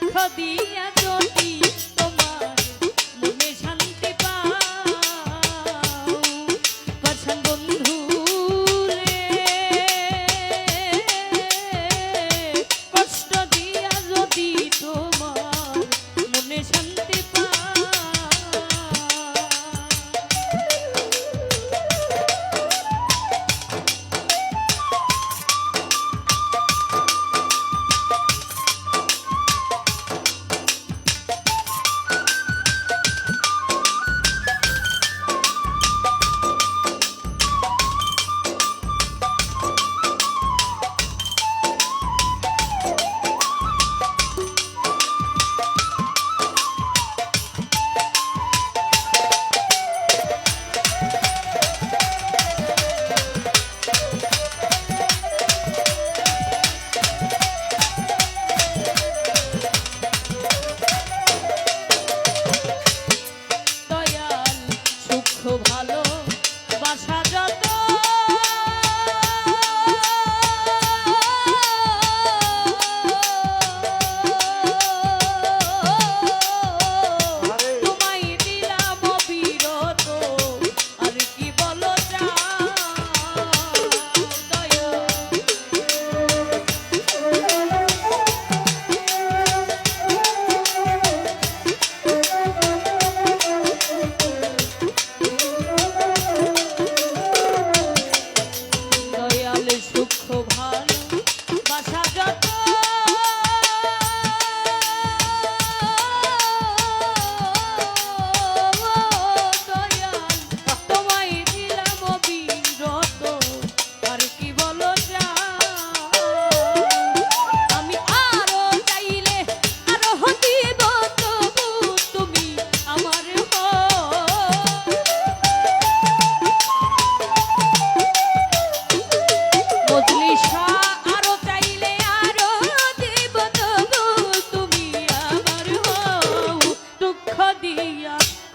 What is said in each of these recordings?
দুঃখ দিয়া যদি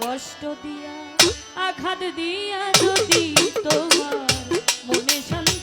কষ্ট দিয়া আঘাত দিয়া যদি তোমার মনে শান্তি